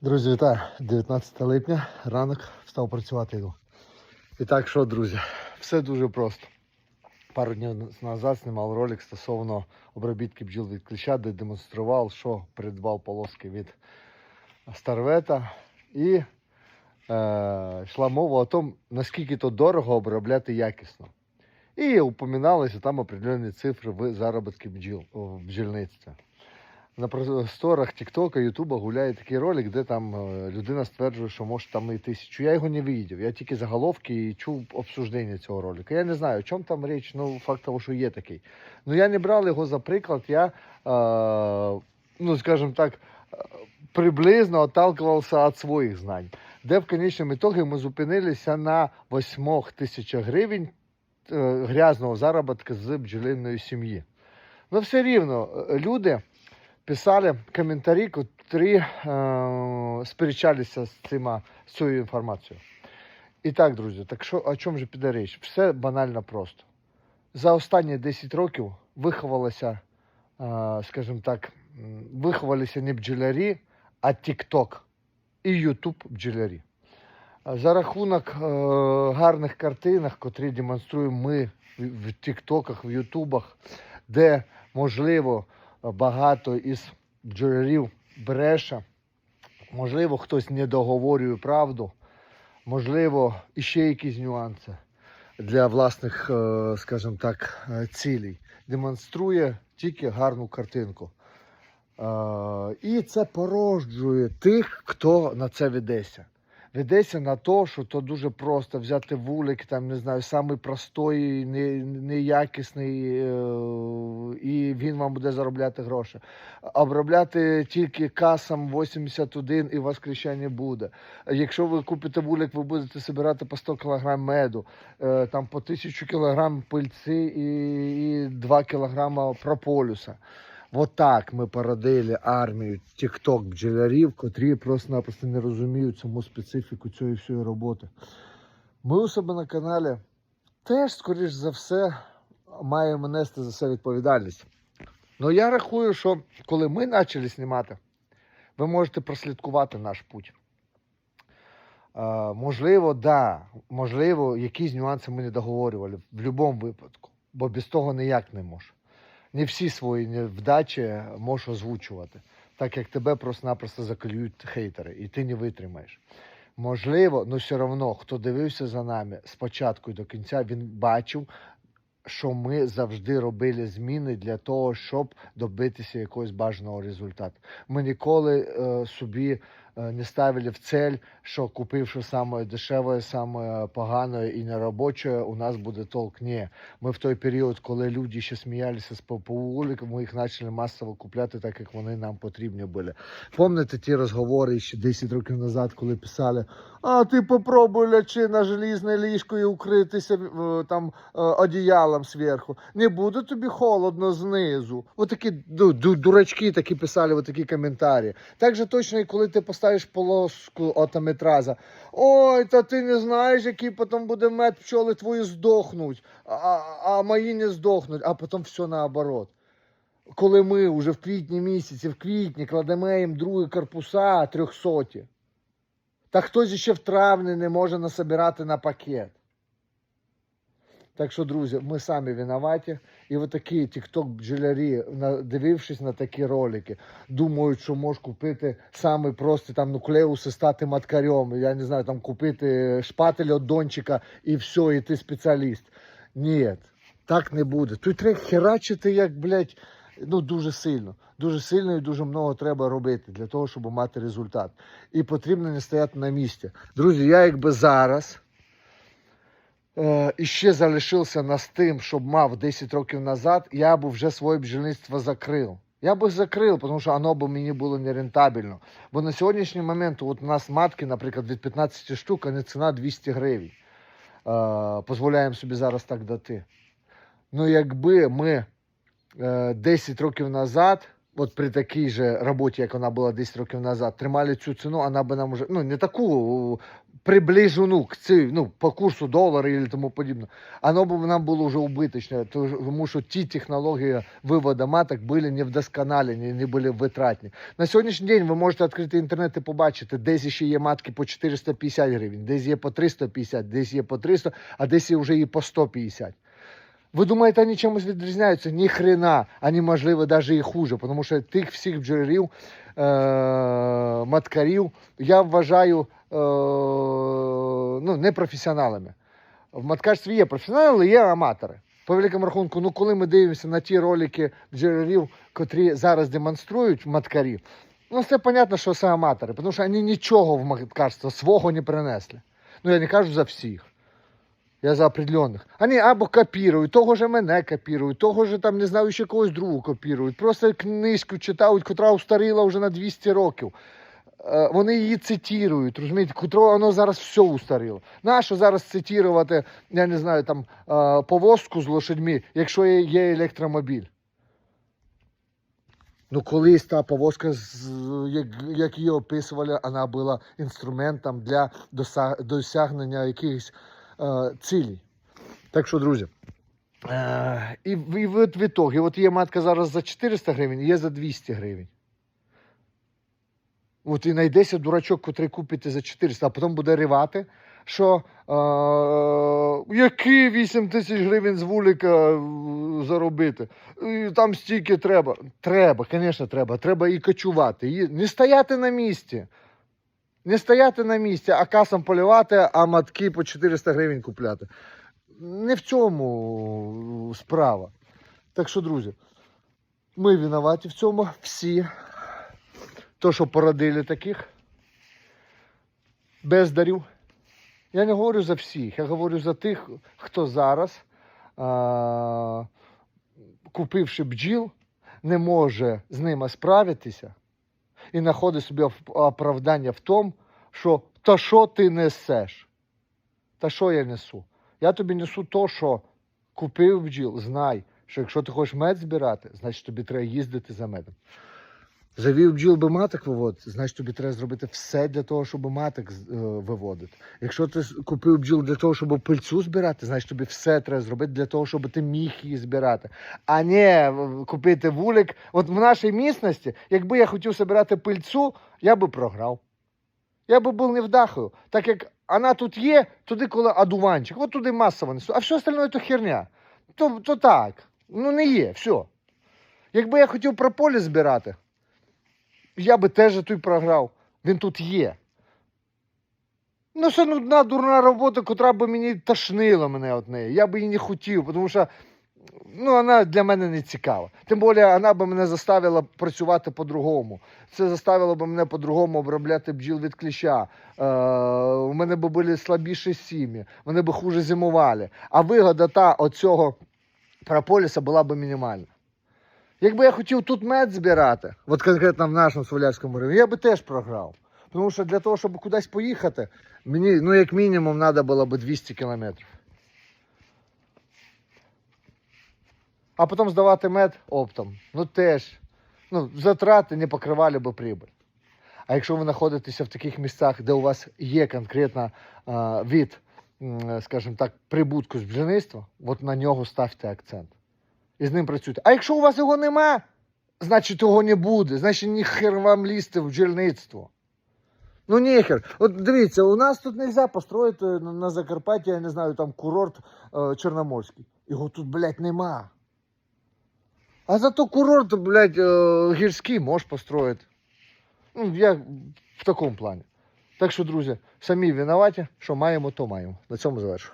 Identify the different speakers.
Speaker 1: Друзі, вітаю! 19 липня, ранок встав працювати йду. І так що, друзі, все дуже просто. Пару днів назад знімав ролик стосовно обробітки бджіл від кліща, де демонстрував, що придбав полоски від старвета. І е, йшла мова о тому, наскільки то дорого обробляти якісно. І упоминалися там определені цифри в заробітки бджіл в бджільництві. На просторах Тіктока, Ютуба гуляє такий ролик, де там е, людина стверджує, що може там і тисячу. Я його не видів. Я тільки заголовки і чув обсуждення цього ролика. Я не знаю, о чому там річ, ну факт того, що є такий. Ну я не брав його за приклад, я, е, ну скажімо так, е, приблизно отталкивався від своїх знань, де в конечному ітогі ми зупинилися на 8 тисячах гривень е, грязного заробітку з бджолиної сім'ї. Ну все рівно, е, люди писали коментарі, котрі е, сперечалися з, цима, з цією інформацією. І так, друзі, так що о чому же піде річ? Все банально просто. За останні 10 років виховалося, е, скажімо так, виховалися не бджолярі, а TikTok і YouTube бджолярі. За рахунок е, гарних картинок, котрі демонструємо ми в Тіктоках, в Ютубах, де можливо багато із бджолярів бреше, можливо, хтось не договорює правду, можливо, іще якісь нюанси для власних, е, скажімо так, е, цілей. Демонструє тільки гарну картинку. Е, І це породжує тих, хто на це ведеться. Ведеться на те, що то дуже просто взяти вулик, там не знаю, самий простий, не- неякісний, е, і він вам буде заробляти гроші. Обробляти тільки касам 81 і у вас кліща не буде. Якщо ви купите вулик, ви будете збирати по 100 кг меду, е, там по 1000 кг пильці і 2 кг прополюса. Вот так ми породили армію тікток бджолярів, котрі просто-напросто не розуміють саму специфіку цієї всієї роботи. Ми у себе на каналі теж, скоріш за все, маємо нести за це відповідальність. Ну я рахую, що коли ми почали знімати, ви можете прослідкувати наш путь. Е, можливо, да, можливо, якісь нюанси ми не договорювали в будь-якому випадку, бо без того ніяк не може не всі свої невдачі можеш озвучувати, так як тебе просто-напросто заклюють хейтери, і ти не витримаєш. Можливо, але все одно, хто дивився за нами спочатку і до кінця, він бачив, що ми завжди робили зміни для того, щоб добитися якогось бажаного результату. Ми ніколи е, собі не ставили в цель, що купивши саме дешеве, саме погане і неробоче, у нас буде толк. Ні. Ми в той період, коли люди ще сміялися з вуликів, ми їх почали масово купляти, так як вони нам потрібні були. Пам'ятаєте ті розговори ще 10 років назад, коли писали: а ти попробуй лячи на желізне ліжко і укритися е, там е, одіялом зверху. Не буде тобі холодно знизу. Отакі ду- ду- дурачки такі писали, отакі коментарі. Так же точно, і коли ти поставиш полоску отометраза. Ой, та ти не знаєш, який потім буде мед, пчоли твої здохнуть, а, а мої не здохнуть, а потім все наоборот. Коли ми вже в квітні місяці, в квітні кладемо їм другі корпуса трьохсоті, та хтось ще в травні не може насобирати на пакет. Так що, друзі, ми самі винуваті. І от такі тікток бджолярі, дивившись на такі ролики, думають, що можеш купити саме просто там нуклеуси, стати маткарем. Я не знаю, там купити шпатель від дончика і все, і ти спеціаліст. Ні, так не буде. Тут треба херачити, як, блядь, ну дуже сильно. Дуже сильно і дуже много треба робити для того, щоб мати результат. І потрібно не стояти на місці. Друзі, я якби зараз е, іще залишився на з тим, щоб мав 10 років назад, я б вже своє бджільництво закрив. Я би закрив, тому що воно б мені було нерентабельно. Бо на сьогоднішній момент от у нас матки, наприклад, від 15 штук, а не ціна 200 гривень. Е, Позволяємо собі зараз так дати. Ну, якби ми е, 10 років назад от при такій же роботі, як вона була 10 років назад, тримали цю ціну, вона би нам уже, ну, не таку приближену к цій, ну, по курсу долара і тому подібне, оно бы нам було вже убыточне, тому що ті технології виводу маток були не вдосконалені, не були витратні. На сьогоднішній день ви можете відкрити інтернет і побачити, десь ще є матки по 450 гривень, десь є по 350, десь є по 300, а десь вже і по 150. Ви думаєте, вони чимось відрізняються? Ні хрена, ані можливо навіть і хуже, тому що тих всіх бджолярів, е- маткарів я вважаю е- ну, непрофесіоналами. В маткарстві є професіонали, є аматори. По великому рахунку, ну коли ми дивимося на ті ролики бджолярів, котрі зараз демонструють маткарів, ну це зрозуміло, що це аматори, тому що вони нічого в маткарство свого не принесли. Ну я не кажу за всіх. Я за определенних. Вони або копірують, того ж мене копірують, того ж там не знаю, ще когось другого копірують. Просто книжку читають, котра устаріла вже на 200 років. Е, Вони її цитують, розумієте, котро воно зараз все устаріло. Нащо зараз цитувати, я не знаю, там е, повозку з лошадьми, якщо є, електромобіль? Ну, колись та повозка, як її описували, вона була інструментом для досягнення якихось е, цілей. Так що, друзі, е, і, і от в ітогі, от є матка зараз за 400 гривень, є за 200 гривень. От і знайдеться дурачок, котрий купить за 400, а потім буде ривати, що е, які 8 тисяч гривень з вулика е, заробити. І там стільки треба. Треба, звісно, треба. Треба і кочувати. І не стояти на місці. Не стояти на місці, а касом полювати, а матки по 400 гривень купляти. Не в цьому справа. Так що, друзі, ми винуваті в цьому всі. То, що породили таких бездарів. Я не говорю за всіх, я говорю за тих, хто зараз, а, купивши бджіл, не може з ними справитися і знаходить собі оправдання в тому, що та що ти несеш? Та що я несу? Я тобі несу то, що купив бджіл, знай, що якщо ти хочеш мед збирати, значить тобі треба їздити за медом. Завів бджіл би маток виводити, значить тобі треба зробити все для того, щоб маток е, виводити. Якщо ти купив бджіл для того, щоб пильцю збирати, значить тобі все треба зробити для того, щоб ти міг її збирати. А не купити вулик. От в нашій місності, якби я хотів збирати пильцю, я би програв. Я би був невдахою. Так як вона тут є, туди коли одуванчик, от туди масово несу. А все остальное то херня. То, то так. Ну не є, все. Якби я хотів прополіс збирати, я би теж тут програв. Він тут є. Ну, це нудна дурна робота, котра би мені тошнила мене від неї. Я би її не хотів, тому що ну, вона для мене не цікава. Тим більше вона би мене заставила працювати по-другому. Це заставило б мене по-другому обробляти бджіл від кліща. Е, у мене б були слабіші сім'ї, вони б хуже зимували. А вигода та оцього прополіса була б мінімальна. Якби я хотів тут мед збирати, от конкретно в нашому Свалявському районі, я би теж програв. Тому що для того, щоб кудись поїхати, мені, ну, як мінімум, треба було б 200 кілометрів. А потім здавати мед оптом. Ну теж. Ну, затрати не покривали би прибыль. А якщо ви знаходитеся в таких місцях, де у вас є конкретно а, від, скажімо так, прибутку з бджільництва, от на нього ставте акцент. І з ним працюйте. А якщо у вас його нема, значить його не буде. Значить, ніхер вам лізти в бджільництво. Ну ніхер. От дивіться, у нас тут не можна построїти на Закарпатті, я не знаю, там курорт е, Чорноморський. Його тут, блядь, нема. А зато курорт, блядь, е, гірський можеш построїти. Ну, я в такому плані. Так що, друзі, самі винуваті, що маємо, то маємо. На цьому завершу.